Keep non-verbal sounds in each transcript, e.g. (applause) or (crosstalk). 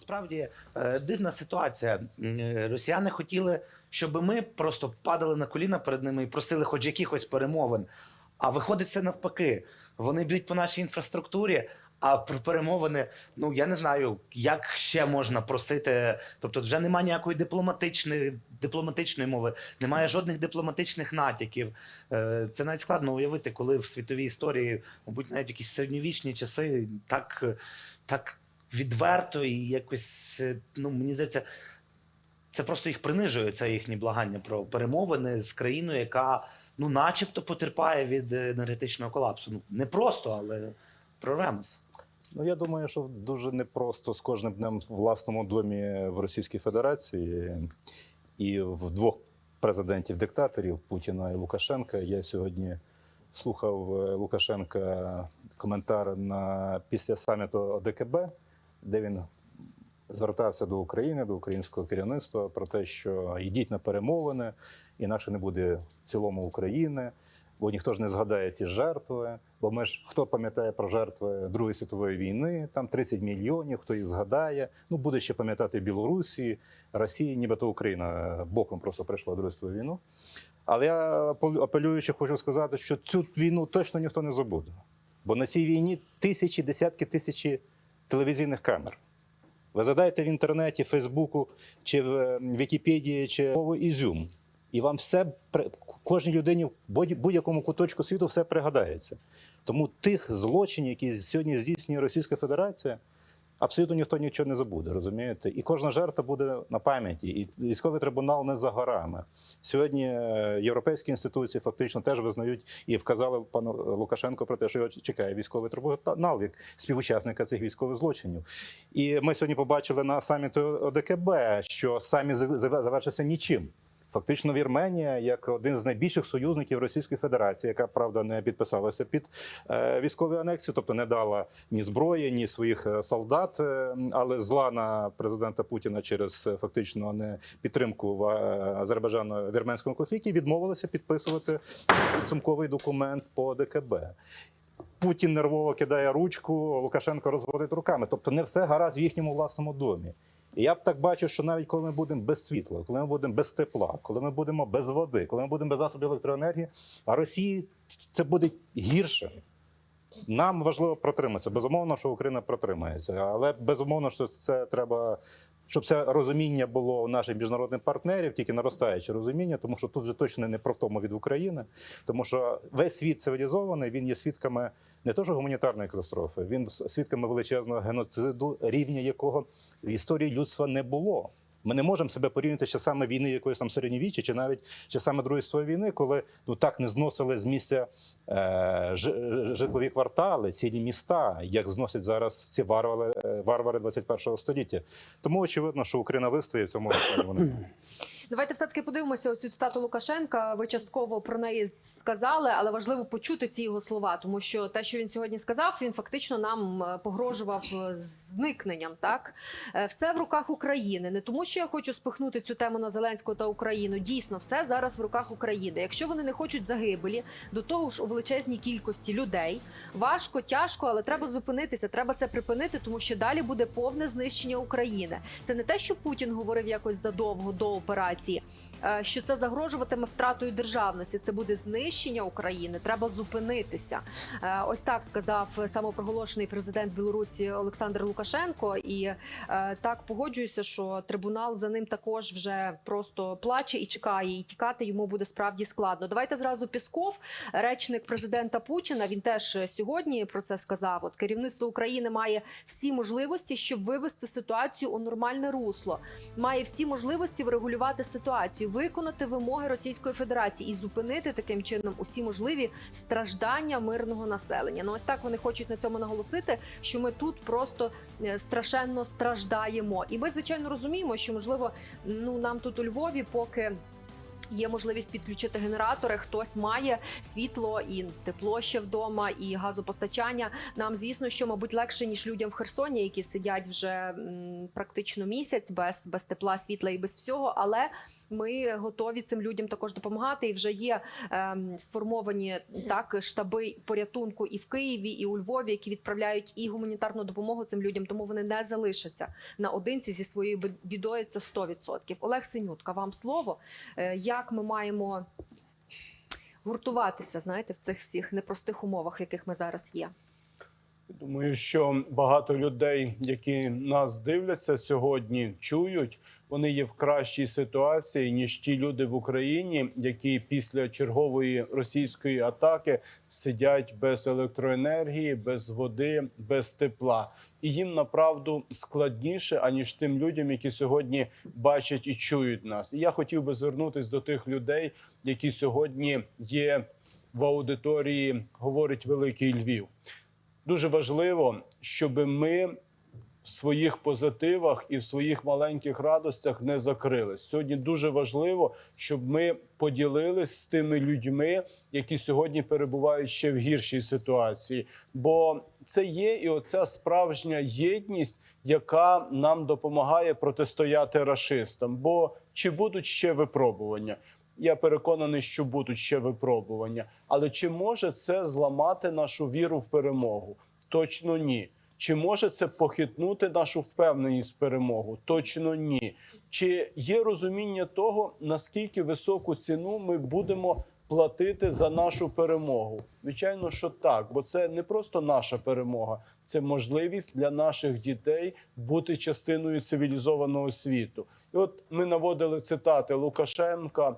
насправді е, дивна ситуація. Е, Росіяни хотіли, щоб ми просто падали на коліна перед ними і просили хоч якихось перемовин. А виходить це навпаки. Вони б'ють по нашій інфраструктурі. А про перемовини, ну я не знаю, як ще можна просити. Тобто, вже немає ніякої дипломатичної дипломатичної мови, немає жодних дипломатичних натяків. Е, Це навіть складно уявити, коли в світовій історії, мабуть, навіть якісь середньовічні часи так, так відверто і якось, е, ну мені здається, це просто їх принижує, це їхні благання про перемовини з країною, яка ну, начебто потерпає від е, енергетичного колапсу. Ну не просто, але прорвемось. Ну я думаю, що дуже непросто з кожним днем в власному домі в Російській Федерації і в двох президентів-диктаторів Путіна і Лукашенка. Я сьогодні слухав е, Лукашенка коментар на після саміту ОДКБ, де він звертався до України, до українського керівництва про те, що йдіть на перемовини, інакше не буде в цілому України. Бо ніхто ж не згадає ті жертви. Бо ми ж хто пам'ятає про жертви Другої світової війни, там 30 мільйонів, хто їх згадає. Ну буде ще пам'ятати Білорусі, Росії, нібито Україна боком просто прийшла Другу світову війну. Але я апел- апелюючи, хочу сказати, що цю війну точно ніхто не забуде. Бо на цій війні тисячі, десятки тисячі телевізійних камер. Ви задаєте в інтернеті, Фейсбуку чи в е, Вікіпедії, чи мову Ізюм. І вам все кожній людині в будь- будь-якому куточку світу все пригадається. Тому тих злочинів, які сьогодні здійснює Російська Федерація, абсолютно ніхто нічого не забуде, розумієте? І кожна жертва буде на пам'яті. І військовий трибунал не за горами. Сьогодні е, європейські інституції фактично теж визнають і вказали пану Лукашенко про те, що його чекає військовий трибунал як співучасника цих військових злочинів. І ми сьогодні побачили на саміті ОДКБ, що за- завершився нічим. Фактично, Вірменія, як один з найбільших союзників Російської Федерації, яка правда не підписалася під е, військову анексію, тобто не дала ні зброї, ні своїх е, солдат, е, але зла на президента Путіна через фактично не підтримку в Азербайджану вірменському конфлікті, відмовилася підписувати підсумковий документ по ДКБ. Путін нервово кидає ручку, Лукашенко розводить руками. Тобто не все гаразд в їхньому власному домі. Я б так бачу, що навіть коли ми будемо без світла, коли ми будемо без тепла, коли ми будемо без води, коли ми будемо без засобів електроенергії, а Росії це буде гірше. Нам важливо протриматися. Безумовно, що Україна протримається, але безумовно, що це треба. Щоб це розуміння було у наших міжнародних партнерів, тільки наростаюче розуміння, тому що тут вже точно не про втому від України, тому що весь світ цивілізований, він є свідками не то, що гуманітарної катастрофи, він свідками величезного геноциду, рівня якого в історії людства не було. Ми не можемо себе порівняти з часами війни якоїсь там середньовіччя, чи навіть часами Другої світової війни, коли ну так не зносили з місця е, ж- житлові квартали, цілі міста, як зносять зараз ці варвари, е, варвари 21 століття. Тому очевидно, що Україна вистоїть в цьому. (clears throat) Вони Давайте все таки подивимося оцю цитату Лукашенка. Ви частково про неї сказали, але важливо почути ці його слова, тому що те, що він сьогодні сказав, він фактично нам е, погрожував е, зникненням. Так Е, все в руках України. Не тому, що я хочу спихнути цю тему на Зеленського та Україну. Дійсно, все зараз в руках України. Якщо вони не хочуть загибелі, до того ж у величезній кількості людей важко, тяжко, але треба зупинитися. Треба це припинити, тому що далі буде повне знищення України. Це не те, що Путін говорив якось задовго до операції, е, що це загрожуватиме втратою державності. Це буде знищення України. Треба зупинитися. Е, Ось так сказав самопроголошений президент Білорусі Олександр Лукашенко. І е, так погоджуюся, що трибунал за ним також вже просто плаче і чекає, і тікати йому буде справді складно. Давайте зразу Пісков, речник президента Путіна. Він теж сьогодні про це сказав. От керівництво України має всі можливості, щоб вивести ситуацію у нормальне русло. Має всі можливості врегулювати ситуацію, виконати вимоги Російської Федерації і зупинити таким чином усі можливі страждання мирного населення. Ну ось так вони хочуть на цьому наголосити, що ми тут просто е, страшенно страждаємо. І ми звичайно розуміємо, що можливо, ну нам тут у Львові, поки Є можливість підключити генератори. Хтось має світло і тепло ще вдома, і газопостачання. Нам звісно, що мабуть легше ніж людям в Херсоні, які сидять вже практично місяць без, без тепла, світла і без всього. Але ми готові цим людям також допомагати. І вже є ем, сформовані так штаби порятунку і в Києві, і у Львові, які відправляють і гуманітарну допомогу цим людям, тому вони не залишаться наодинці зі своєю бідою. Це 100%. Олег Синютка, вам слово. Е, Як ми маємо гуртуватися, знаєте, в цих всіх непростих умовах, в яких ми зараз є? Думаю, що багато людей, які нас дивляться сьогодні, чують, вони є в кращій ситуації ніж ті люди в Україні, які після чергової російської атаки сидять без електроенергії, без води, без тепла. І їм направду складніше, аніж тим людям, які сьогодні бачать і чують нас. І я хотів би звернутися до тих людей, які сьогодні є в аудиторії, говорить Великий Львів дуже важливо, щоб ми в своїх позитивах і в своїх маленьких радостях не закрились. Сьогодні дуже важливо, щоб ми поділились з тими людьми, які сьогодні перебувають ще в гіршій ситуації. Бо це є і оця справжня єдність, яка нам допомагає протистояти рашистам. Бо чи будуть ще випробування? Я переконаний, що будуть ще випробування. Але чи може це зламати нашу віру в перемогу? Точно ні. Чи може це похитнути нашу впевненість в перемогу? Точно ні. Чи є розуміння того, наскільки високу ціну ми будемо платити за нашу перемогу? Звичайно, що так, бо це не просто наша перемога, це можливість для наших дітей бути частиною цивілізованого світу. І от ми наводили цитати Лукашенка.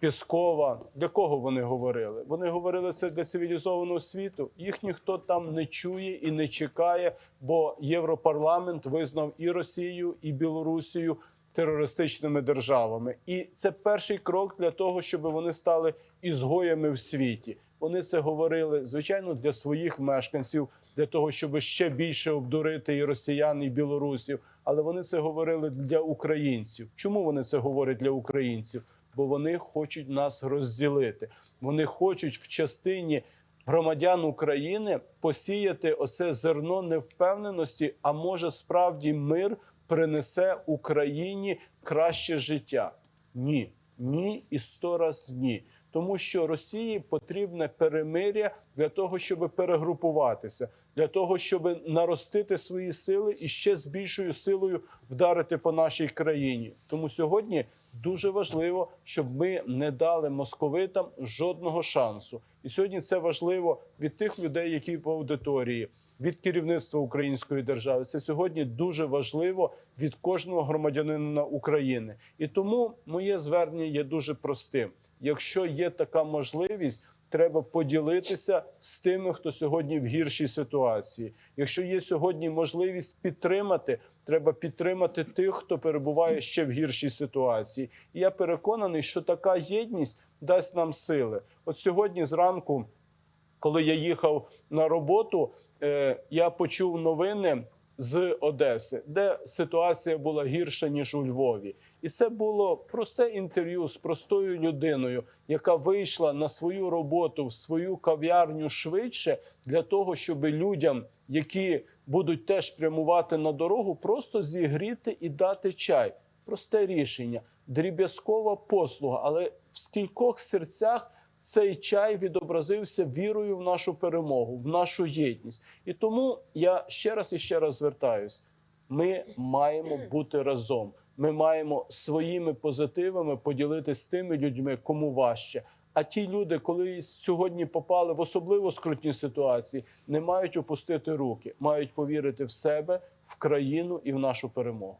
Піскова. Для кого вони говорили? Вони говорили це для цивілізованого світу. Їх ніхто там не чує і не чекає, бо Європарламент визнав і Росію, і Білорусію терористичними державами. І це перший крок для того, щоб вони стали ізгоями в світі. Вони це говорили звичайно для своїх мешканців, для того, щоб ще більше обдурити і росіян, і білорусів. Але вони це говорили для українців. Чому вони це говорять для українців? Бо вони хочуть нас розділити. Вони хочуть в частині громадян України посіяти оце зерно невпевненості, а може справді мир принесе Україні краще життя. Ні, ні і сто раз ні. Тому що Росії потрібне перемиря для того, щоб перегрупуватися, для того, щоб наростити свої сили і ще з більшою силою вдарити по нашій країні. Тому сьогодні дуже важливо, щоб ми не дали московитам жодного шансу. І сьогодні це важливо від тих людей, які в аудиторії, від керівництва української держави. Це сьогодні дуже важливо від кожного громадянина України. І тому моє звернення є дуже простим. Якщо є така можливість, треба поділитися з тими, хто сьогодні в гіршій ситуації. Якщо є сьогодні можливість підтримати, треба підтримати тих, хто перебуває ще в гіршій ситуації. І я переконаний, що така єдність дасть нам сили. От сьогодні зранку, коли я їхав на роботу, е, я почув новини. З Одеси, де ситуація була гірша ніж у Львові, і це було просте інтерв'ю з простою людиною, яка вийшла на свою роботу в свою кав'ярню швидше для того, щоб людям, які будуть теж прямувати на дорогу, просто зігріти і дати чай. Просте рішення, дріб'язкова послуга, але в скількох серцях. Цей чай відобразився вірою в нашу перемогу, в нашу єдність. І тому я ще раз і ще раз звертаюсь: ми маємо бути разом. Ми маємо своїми позитивами поділитися з тими людьми, кому важче. А ті люди, коли сьогодні попали в особливо скрутні ситуації, не мають опустити руки, мають повірити в себе, в країну і в нашу перемогу.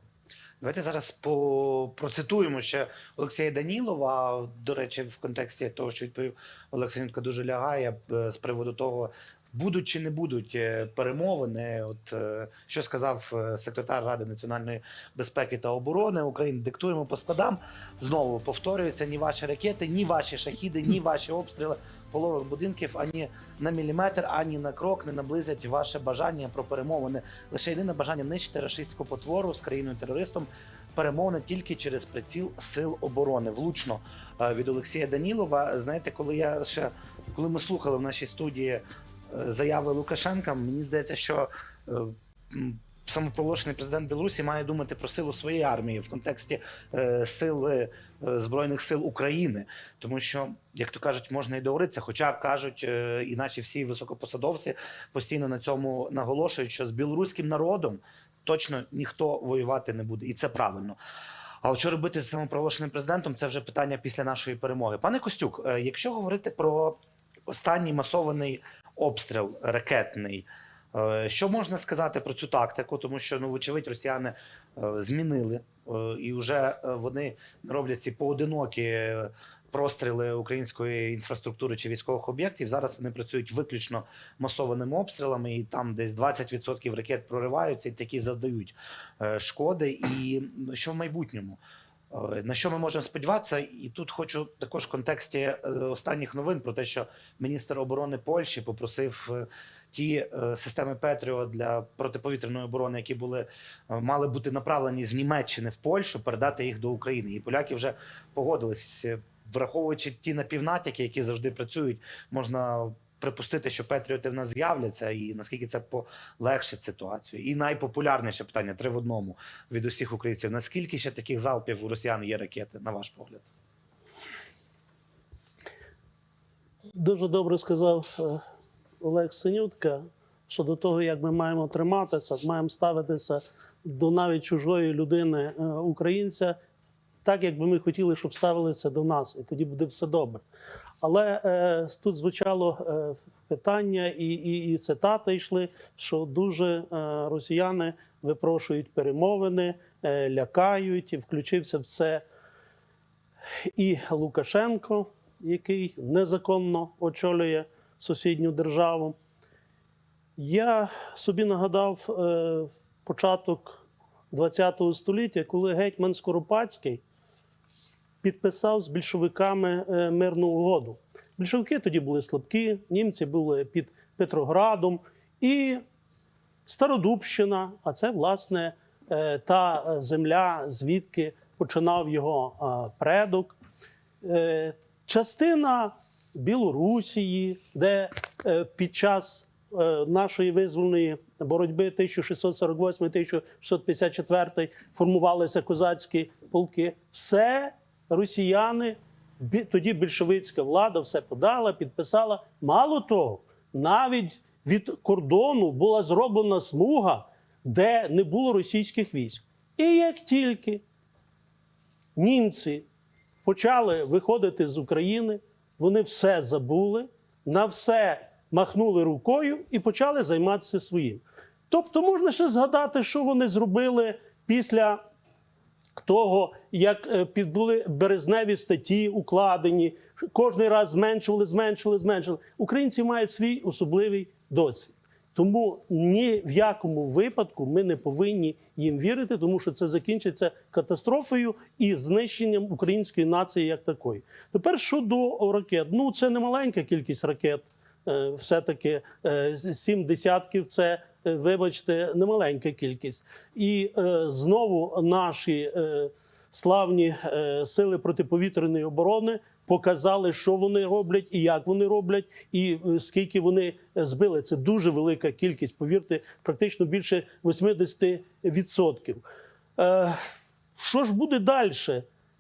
Давайте зараз по... процитуємо ще Олексія Данілова. До речі, в контексті того, що відповів Олексій дуже лягає е, з приводу того, Будуть чи не будуть е, перемовини? От е, що сказав е, секретар Ради національної безпеки та оборони України? Диктуємо по складам. Знову повторюється: ні ваші ракети, ні ваші шахіди, ні ваші обстріли полових будинків ані на міліметр, ані на крок не наблизять ваше бажання про перемовини. Лише єдине бажання нищити рашистську потвору з країною терористом. Перемовини тільки через приціл сил оборони. Влучно від Олексія Данілова. Знаєте, коли я ще коли ми слухали в нашій студії заяви Лукашенка, мені здається, що е, самопроголошений президент Білорусі має думати про силу своєї армії в контексті е, сили е, збройних сил України, тому що, як то кажуть, можна і договоритися. Хоча кажуть, е, і наші всі високопосадовці постійно на цьому наголошують, що з білоруським народом точно ніхто воювати не буде, і це правильно. А що робити з самопроголошеним президентом, це вже питання після нашої перемоги. Пане Костюк, е, якщо говорити про останній масований обстріл ракетний, е, що можна сказати про цю тактику? Тому що ну, вочевидь, росіяни е, змінили е, і вже вони роблять ці поодинокі простріли української інфраструктури чи військових об'єктів. Зараз вони працюють виключно масованими обстрілами, і там десь 20% ракет прориваються і такі завдають шкоди. І що в майбутньому? Е, На що ми можемо сподіватися? І тут хочу також в контексті е, останніх новин про те, що міністр оборони Польщі попросив е, ті системи Петріо для протиповітряної оборони, які були мали бути направлені з Німеччини в Польщу, передати їх до України. І поляки вже погодились, враховуючи ті напівнатяки, які завжди працюють, можна. Припустити, що Петріоти в нас з'являться, і наскільки це полегшить ситуацію. І найпопулярніше питання три в одному від усіх українців. Наскільки ще таких залпів у росіян є ракети, на ваш погляд? Дуже добре сказав е, Олег Синютка щодо того, як ми маємо триматися, маємо ставитися до навіть чужої людини, е, українця, так, як би ми хотіли, щоб ставилися до нас, і тоді буде все добре. Але е, тут звучало е, питання, і, і, і цитати йшли, що дуже е, росіяни випрошують перемовини, е, лякають, включився в це і Лукашенко, який незаконно очолює сусідню державу. Я собі нагадав е, початок ХХ століття, коли гетьман Скоропадський підписав з більшовиками е, мирну угоду. Більшовики тоді були слабкі, німці були під Петроградом і Стародубщина, а це, власне, е, та земля, звідки починав його е, предок. Е, Частина Білорусії, де е, під час е, нашої визвольної боротьби 1648-1654 формувалися козацькі полки, все росіяни, тоді більшовицька влада все подала, підписала. Мало того, навіть від кордону була зроблена смуга, де не було російських військ. І як тільки німці почали виходити з України, вони все забули, на все махнули рукою і почали займатися своїм. Тобто можна ще згадати, що вони зробили після того, як е, були березневі статті укладені, кожний раз зменшували, зменшували, зменшували. Українці мають свій особливий досвід. Тому ні в якому випадку ми не повинні їм вірити, тому що це закінчиться катастрофою і знищенням української нації як такої. Тепер щодо ракет, ну це не маленька кількість ракет. Е, Все-таки е, сім десятків це, вибачте, немаленька кількість. І е, знову наші е, славні е, сили протиповітряної оборони показали, що вони роблять і як вони роблять, і е, скільки вони е, збили. Це дуже велика кількість. Повірте, практично більше 80%. Е, що ж буде далі?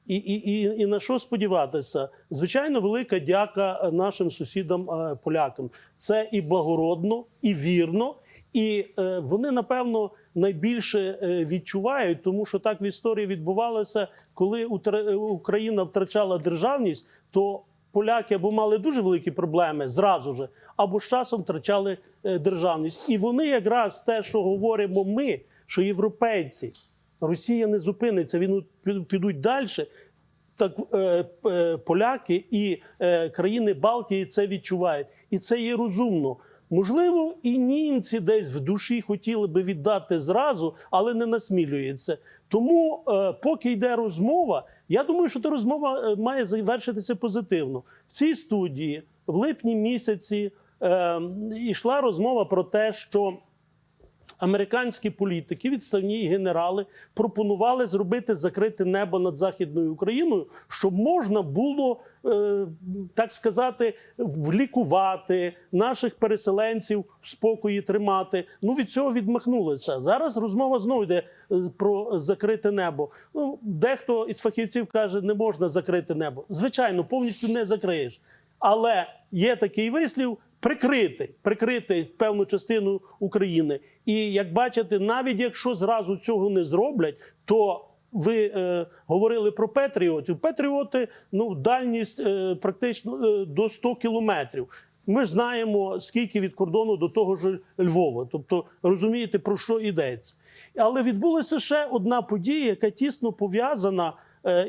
І, і, і, і на що сподіватися? Звичайно, велика дяка нашим сусідам е. Це і благородно, і вірно, і е, вони напевно найбільше е, відчувають, тому що так в історії відбувалося, коли Україна втрачала державність, то поляки або мали дуже великі проблеми зразу ж, або з часом втрачали е, державність. І вони якраз те, що говоримо ми, що європейці. Росія не зупиниться, він підуть далі. Так е, е, поляки і е, країни Балтії це відчувають, і це є розумно. Можливо, і німці десь в душі хотіли би віддати зразу, але не насмілюється. Тому, е, поки йде розмова, я думаю, що та розмова е, має завершитися позитивно. В цій студії в липні місяці е, йшла розмова про те, що американські політики, відставні генерали, пропонували зробити закрите небо над західною Україною, щоб можна було, е, так сказати, влікувати наших переселенців в спокої тримати. Ну від цього відмахнулися. Зараз розмова знову йде е, про закрите небо. Ну, дехто із фахівців каже, не можна закрити небо. Звичайно, повністю не закриєш. Але є такий вислів прикрити, прикрити певну частину України. І як бачите, навіть якщо зразу цього не зроблять, то ви е, говорили про Петріотів. Петріоти ну дальність е, практично е, до 100 кілометрів. Ми знаємо, скільки від кордону до того ж Львова. Тобто розумієте, про що йдеться. Але відбулася ще одна подія, яка тісно пов'язана,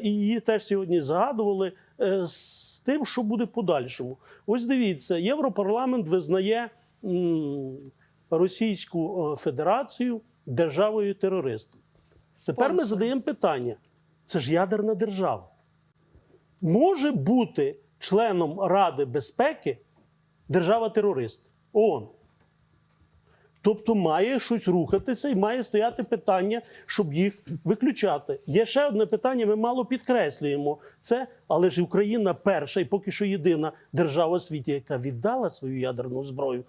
і її теж сьогодні згадували е, з тим, що буде в подальшому. Ось дивіться, Європарламент визнає Російську е, Федерацію державою терористом. Тепер ми задаємо питання: це ж ядерна держава. Може бути членом Ради безпеки держава-терорист ООН. Тобто має щось рухатися і має стояти питання, щоб їх виключати. Є ще одне питання, ми мало підкреслюємо це, але ж Україна перша і поки що єдина держава у світі, яка віддала свою ядерну зброю.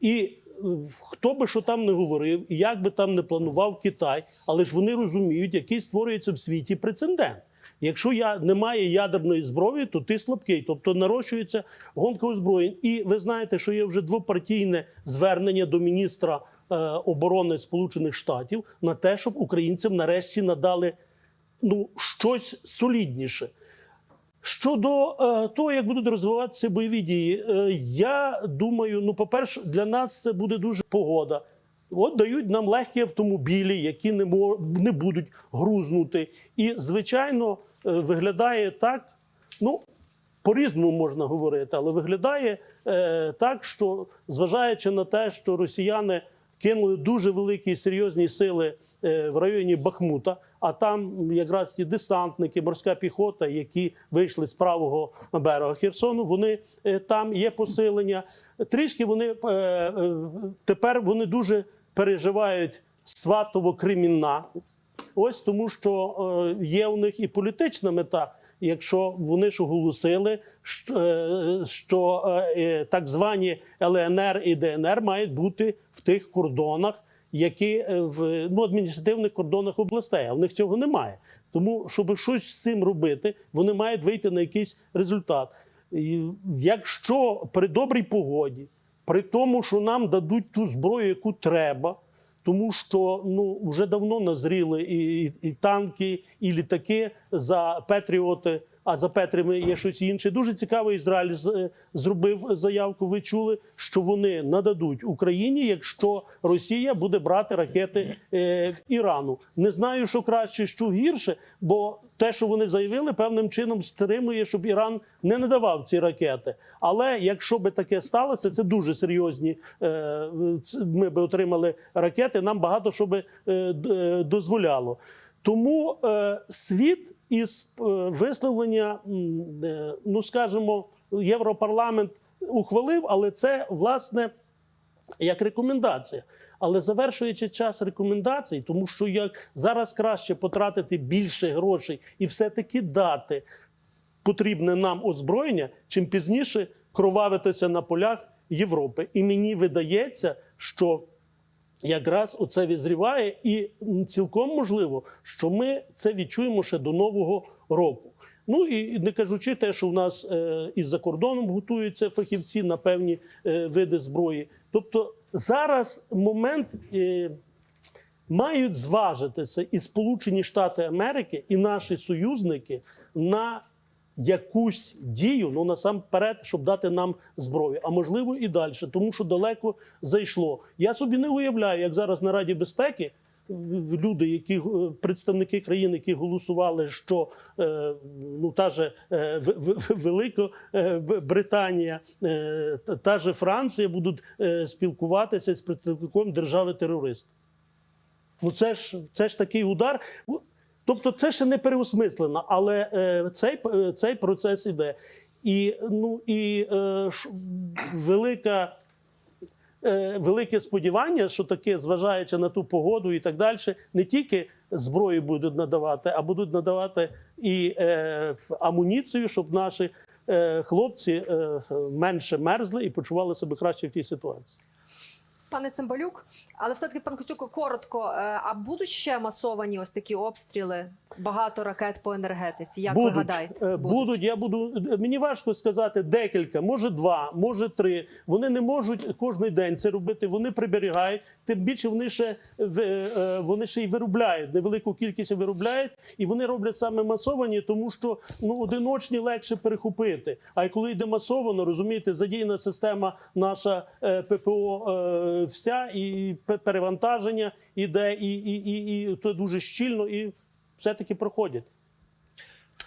І е, хто би що там не говорив, і як би там не планував Китай, але ж вони розуміють, який створюється в світі прецедент. Якщо я немає ядерної зброї, то ти слабкий, тобто нарощується гонка озброєнь. І ви знаєте, що є вже двопартійне звернення до міністра е, оборони Сполучених Штатів на те, щоб українцям нарешті надали ну щось солідніше. Щодо е, того, як будуть розвиватися бойові дії, е, я думаю, ну, по-перше, для нас це буде дуже погода. От дають нам легкі автомобілі, які не, мо- не будуть грузнути. І, звичайно, виглядає так, ну, по-різному можна говорити, але виглядає е, так, що зважаючи на те, що росіяни кинули дуже великі і серйозні сили е, в районі Бахмута, а там якраз ті десантники, морська піхота, які вийшли з правого берега Херсону, вони е, там є посилення. Трішки вони е, е, тепер вони дуже переживають сватово-кримінна. Ось тому, що е, є у них і політична мета. Якщо вони ж оголосили, що, е, що е, так звані ЛНР і ДНР мають бути в тих кордонах, які в ну, адміністративних кордонах областей, а в них цього немає. Тому, щоб щось з цим робити, вони мають вийти на якийсь результат. І якщо при добрій погоді, при тому, що нам дадуть ту зброю, яку треба, тому що ну вже давно назріли і, і, і танки, і літаки за Петріоти. А за Петрами є щось інше. Дуже цікаво, Ізраїль е, зробив заявку. Ви чули, що вони нададуть Україні, якщо Росія буде брати ракети е, в Ірану. Не знаю, що краще, що гірше, бо те, що вони заявили, певним чином стримує, щоб Іран не надавав ці ракети. Але якщо би таке сталося, це дуже серйозні. е, Ми би отримали ракети. Нам багато що би дозволяло. Тому е, світ із е, висловлення, е, ну скажімо, Європарламент ухвалив, але це власне як рекомендація. Але завершуючи час рекомендацій, тому що як зараз краще потратити більше грошей і все-таки дати потрібне нам озброєння, чим пізніше кровавитися на полях Європи. І мені видається, що якраз оце відзріває, і цілком можливо, що ми це відчуємо ще до нового року. Ну і не кажучи те, що в нас е, із-за кордоном готуються фахівці на певні е, види зброї. Тобто зараз момент е, мають зважитися і Сполучені Штати Америки, і наші союзники на якусь дію, ну насамперед, щоб дати нам зброю, а можливо і далі, тому що далеко зайшло. Я собі не уявляю, як зараз на Раді безпеки люди, які е, представники країн, які голосували, що е, ну та же е, Велика Британія, та- же Франція будуть спілкуватися з представником держави терориста. Ну це ж це ж такий удар. Тобто, це ще не переосмислено, але е, цей, е, цей процес іде. І, ну, і е, ш, велика, е, велике сподівання, що таке, зважаючи на ту погоду і так далі, не тільки зброю будуть надавати, а будуть надавати і е, амуніцію, щоб наші е, хлопці е, менше мерзли і почували себе краще в тій ситуації. Пане Цимбалюк, але все-таки пан Костюк, коротко. е, А будуть ще масовані ось такі обстріли, багато ракет по енергетиці? Як ви гадаєте? е, будуть. Я буду мені важко сказати декілька, може два, може три. Вони не можуть кожен день це робити. Вони приберігають. Тим більше вони ще е, вони ще й виробляють невелику кількість виробляють, і вони роблять саме масовані, тому що ну одиночні легше перехопити. А коли йде масовано, розумієте, задіяна система наша е, ППО е, вся і перевантаження іде, і, і, і, і то дуже щільно і все-таки проходять.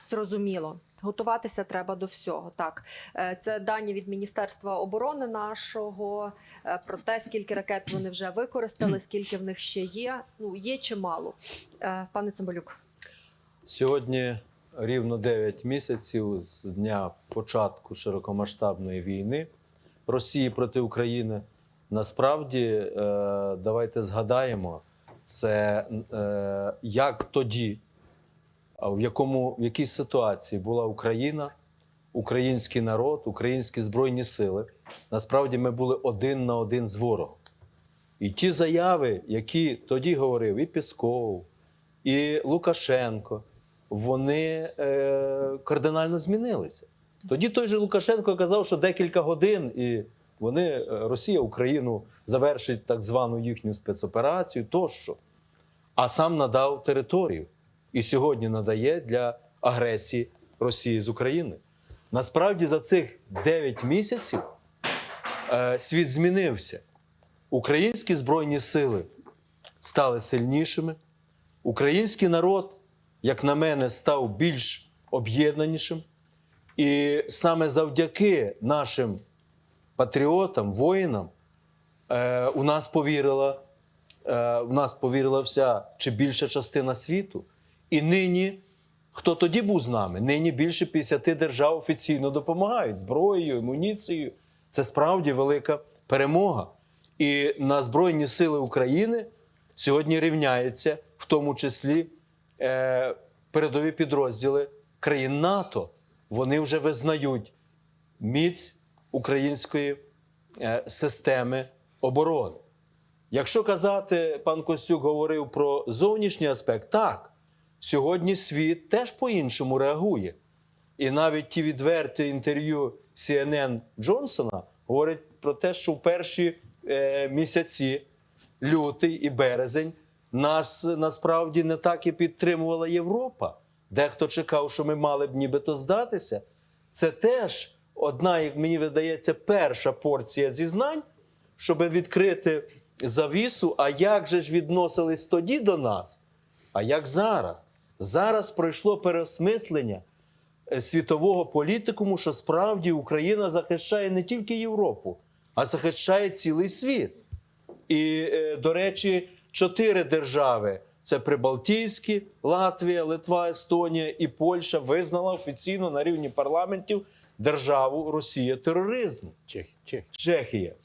Зрозуміло. Готуватися треба до всього. Так, Е, це дані від Міністерства оборони нашого е, про те, скільки ракет вони вже використали, скільки в них ще є. Ну є чи мало. Е, Пане Цимбалюк. Сьогодні рівно 9 місяців з дня початку широкомасштабної війни Росії проти України. Насправді, е, давайте згадаємо, це е, як тоді, в якому в якій ситуації була Україна, український народ, українські збройні сили. Насправді ми були один на один з ворогом. І ті заяви, які тоді говорив і Пісков, і Лукашенко, вони е, кардинально змінилися. Тоді той же Лукашенко казав, що декілька годин і вони, е, Росія, Україну завершить так звану їхню спецоперацію тощо. А сам надав територію. І сьогодні надає для агресії Росії з України. Насправді за цих 9 місяців е, світ змінився. Українські збройні сили стали сильнішими. Український народ, як на мене, став більш об'єднанішим. І саме завдяки нашим патріотам, воїнам, е, у нас повірила, е, в нас повірила вся чи більша частина світу. І нині, хто тоді був з нами? Нині більше 50 держав офіційно допомагають зброєю, амуніцією. Це справді велика перемога. І на Збройні Сили України сьогодні рівняються, в тому числі е, передові підрозділи країн НАТО. Вони вже визнають міць української е, системи оборони. Якщо казати, пан Костюк говорив про зовнішній аспект, так, сьогодні світ теж по-іншому реагує. І навіть ті відверті інтерв'ю CNN Джонсона говорять про те, що в перші е, місяці, лютий і березень, нас насправді не так і підтримувала Європа. Дехто чекав, що ми мали б нібито здатися. Це теж одна, як мені видається, перша порція зізнань, щоб відкрити завісу. А як же ж відносились тоді до нас? А як зараз? Зараз пройшло переосмислення е, світового політикуму, що справді Україна захищає не тільки Європу, а захищає цілий світ. І, е, до речі, чотири держави: це Прибалтійські, Латвія, Литва, Естонія і Польща визнала офіційно на рівні парламентів державу Росія тероризм. Чех, Чех. Чехія.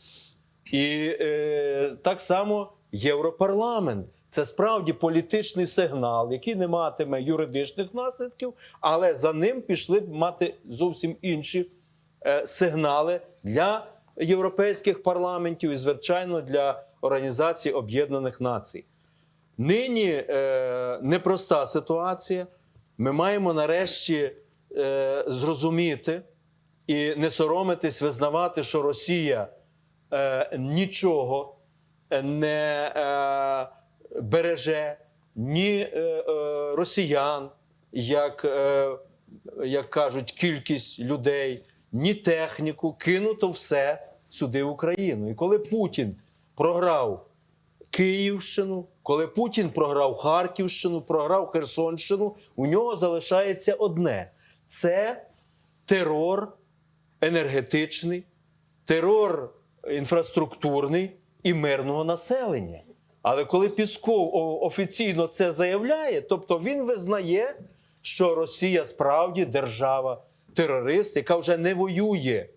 І е, так само Європарламент. Це справді політичний сигнал, який не матиме юридичних наслідків, але за ним пішли б мати зовсім інші е, сигнали для європейських парламентів і, звичайно, для Організації Об'єднаних Націй. Нині е, непроста ситуація. Ми маємо нарешті е, зрозуміти і не соромитись визнавати, що Росія е, нічого не е, береже ні е, е, росіян, як, е, як кажуть, кількість людей, ні техніку, кинуто все сюди в Україну. І коли Путін програв Київщину, коли Путін програв Харківщину, програв Херсонщину, у нього залишається одне: це терор енергетичний, терор інфраструктурний і мирного населення. Але коли Пісков офіційно це заявляє, тобто він визнає, що Росія справді держава терорист, яка вже не воює,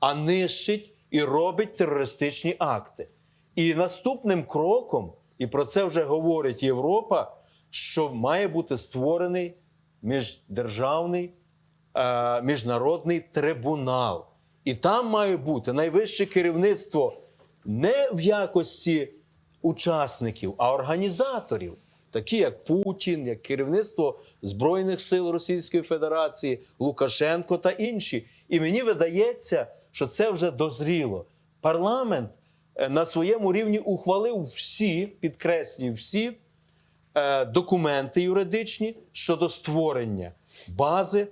а нищить і робить терористичні акти. І наступним кроком, і про це вже говорить Європа, що має бути створений міждержавний е, міжнародний трибунал. І там має бути найвище керівництво не в якості учасників, а організаторів, такі як Путін, як керівництво Збройних сил Російської Федерації, Лукашенко та інші. І мені видається, що це вже дозріло. Парламент е, на своєму рівні ухвалив всі, підкреслюю, всі е, документи юридичні щодо створення бази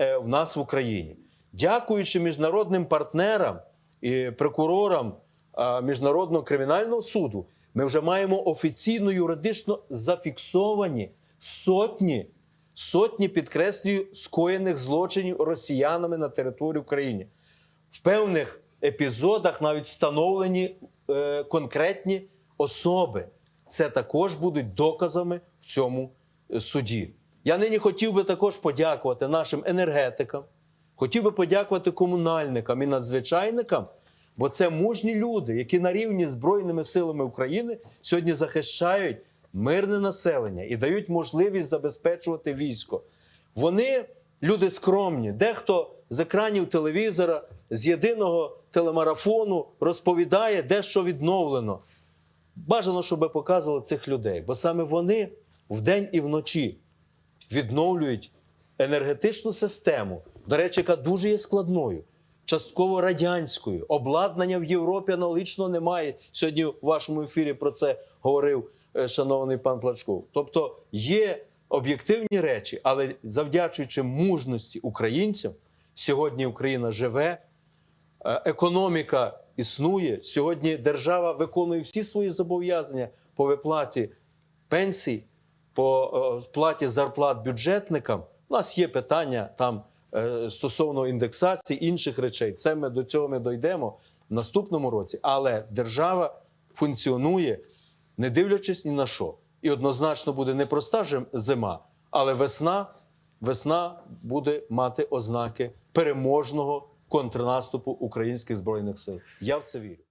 в нас в Україні. Дякуючи міжнародним партнерам і прокурорам е, Міжнародного кримінального суду, ми вже маємо офіційно юридично зафіксовані сотні, сотні підкреслюю, скоєних злочинів росіянами на території України. В певних епізодах навіть встановлені е, конкретні особи. Це також будуть доказами в цьому е, суді. Я нині хотів би також подякувати нашим енергетикам, хотів би подякувати комунальникам і надзвичайникам, бо це мужні люди, які на рівні Збройними силами України сьогодні захищають мирне населення і дають можливість забезпечувати військо. Вони люди скромні. Дехто з екранів телевізора, з єдиного телемарафону розповідає, де що відновлено. Бажано, щоб показували цих людей, бо саме вони вдень і вночі відновлюють енергетичну систему, до речі, яка дуже є складною, частково радянською. Обладнання в Європі аналогічно немає. Сьогодні в вашому ефірі про це говорив е, шановний пан Флачков. Тобто є об'єктивні речі, але завдячуючи мужності українцям, сьогодні Україна живе, е, економіка існує. Сьогодні держава виконує всі свої зобов'язання по виплаті пенсій, по е, сплаті зарплат бюджетникам. У нас є питання там е, стосовно індексації інших речей. Це ми до цього ми дійдемо в наступному році. Але держава функціонує, не дивлячись ні на що. І однозначно буде не проста зима, але весна, весна буде мати ознаки переможного контрнаступу українських збройних сил. Я в це вірю.